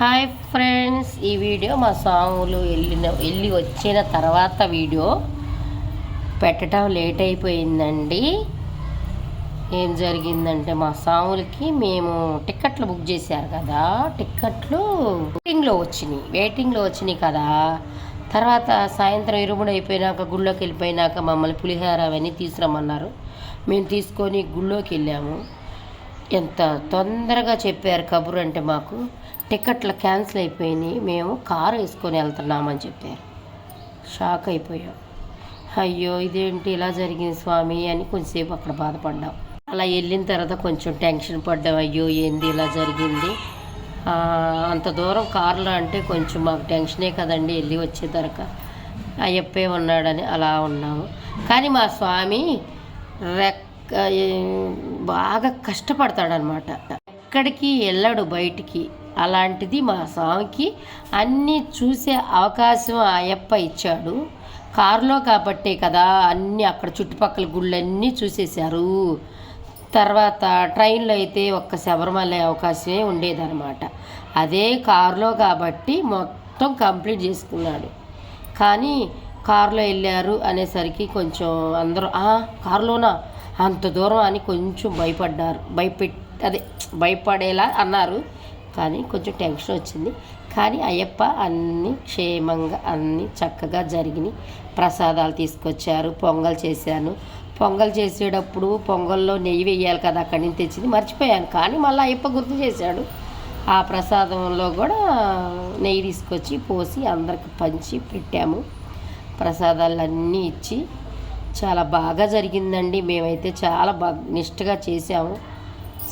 Hi friends ఈ video మా సాంగులు వెళ్ళిన వెళ్ళి వచ్చిన తర్వాత వీడియో పెట్టడం లేట్ అయిపోయిందండి. ఏం జరిగిందంటే మా సాంగులకి మేము టిక్కెట్లు బుక్ చేశారు కదా టిక్కెట్లు వెయిటింగ్లో వచ్చినాయి. వెయిటింగ్లో వచ్చినాయి కదా. తర్వాత సాయంత్రం ఇరుముడు అయిపోయినాక గుళ్ళోకి వెళ్ళిపోయినాక మమ్మల్ని పులిహార అవన్నీ తీసుకురమ్మన్నారు. మేము తీసుకొని గుళ్ళోకి వెళ్ళాము. ఎంత తొందరగా చెప్పారు కబురు అంటే మాకు టికెట్లు క్యాన్సిల్ అయిపోయినాయి మేము కారు వేసుకొని వెళ్తున్నామని చెప్పారు. షాక్ అయిపోయాం. అయ్యో ఇదేంటి ఇలా జరిగింది స్వామి అని కొంచెంసేపు అక్కడ బాధపడ్డాం. అలా వెళ్ళిన తర్వాత కొంచెం టెన్షన్ పడ్డాం. అయ్యో ఏంది ఇలా జరిగింది? అంత దూరం కారులో అంటే కొంచెం మాకు టెన్షనే కదండి వెళ్ళి వచ్చేదరక అయ్యప్పే ఉన్నాడని అలా ఉన్నాము. కానీ మా స్వామి రెక్క బాగా కష్టపడతాడనమాట ఎక్కడికి వెళ్ళాడు బయటికి. అలాంటిది మా స్వామికి అన్నీ చూసే అవకాశం ఆ అయ్యప్ప ఇచ్చాడు. కారులో కాబట్టే కదా అన్నీ అక్కడ చుట్టుపక్కల గుళ్ళన్నీ చూసేశారు. తర్వాత ట్రైన్లో అయితే ఒక్క శబరిమల అవకాశమే ఉండేదన్నమాట. అదే కారులో కాబట్టి మొత్తం కంప్లీట్ చేసుకున్నాడు. కానీ కారులో వెళ్ళారు అనేసరికి కొంచెం అందరూ కారులోనా? అంత దూరం అని కొంచెం భయపడ్డారు. భయపెట్ అదే భయపడేలా అన్నారు. కానీ కొంచెం టెన్షన్ వచ్చింది. కానీ అయ్యప్ప అన్నీ క్షేమంగా అన్నీ చక్కగా జరిగినాయి ప్రసాదాలు తీసుకొచ్చారు. పొంగల్ చేశాను. పొంగల్ చేసేటప్పుడు పొంగల్లో నెయ్యి వేయాలి కదా అక్కడి నుంచి తెచ్చింది. మర్చిపోయాను. కానీ మళ్ళీ అయ్యప్ప గుర్తు చేశాడు. ఆ ప్రసాదంలో కూడా నెయ్యి తీసుకొచ్చి పోసి అందరికి పంచి పెట్టాము. ప్రసాదాలన్నీ ఇచ్చి చాలా బాగా జరిగిందండి. మేమైతే చాలా బాగా నిష్ఠగా చేసాము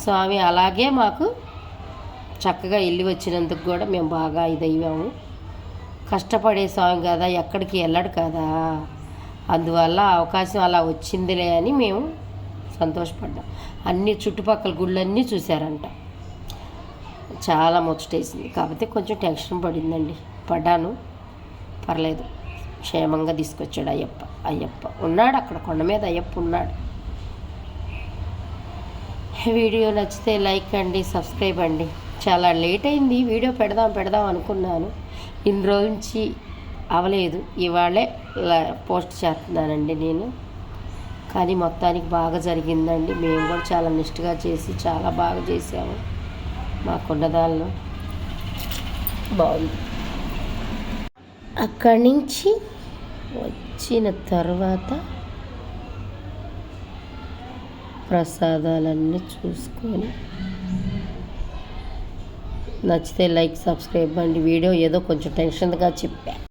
స్వామి అలాగే మాకు చక్కగా వెళ్ళి వచ్చినందుకు కూడా మేము బాగా ఇదయ్యాము. కష్టపడే స్వామి కదా ఎక్కడికి వెళ్ళడు కదా. అందువల్ల అవకాశం అలా వచ్చిందిలే అని మేము సంతోషపడ్డాం. అన్ని చుట్టుపక్కల గుళ్ళన్నీ చూశారంట. చాలా ముచ్చటేసింది. కాకపోతే కొంచెం టెన్షన్ పడిందండి. పడ్డాను. పర్లేదు. క్షేమంగా తీసుకొచ్చాడు అయ్యప్ప. అయ్యప్ప ఉన్నాడు అక్కడ కొండ మీద అయ్యప్ప ఉన్నాడు. వీడియో నచ్చితే లైక్ అండి సబ్స్క్రైబ్ అండి. చాలా లేట్ అయింది వీడియో పెడదాం పెడదాం అనుకున్నాను. ఇన్ని రోజు నుంచి అవలేదు. ఇవాళే పోస్ట్ చేస్తున్నానండి నేను. కానీ మొత్తానికి బాగా జరిగిందండి. మేము కూడా చాలా నిష్ఠగా చేసి చాలా బాగా చేసాము మాకున్న దానిలో బాగుంది. అక్కడి నుంచి వచ్చిన తర్వాత ప్రసాదాలన్నీ చూసుకొని నచ్చితే లైక్ సబ్స్క్రైబ్ అండి. వీడియో ఏదో కొంచెం టెన్షన్గా చెప్పా.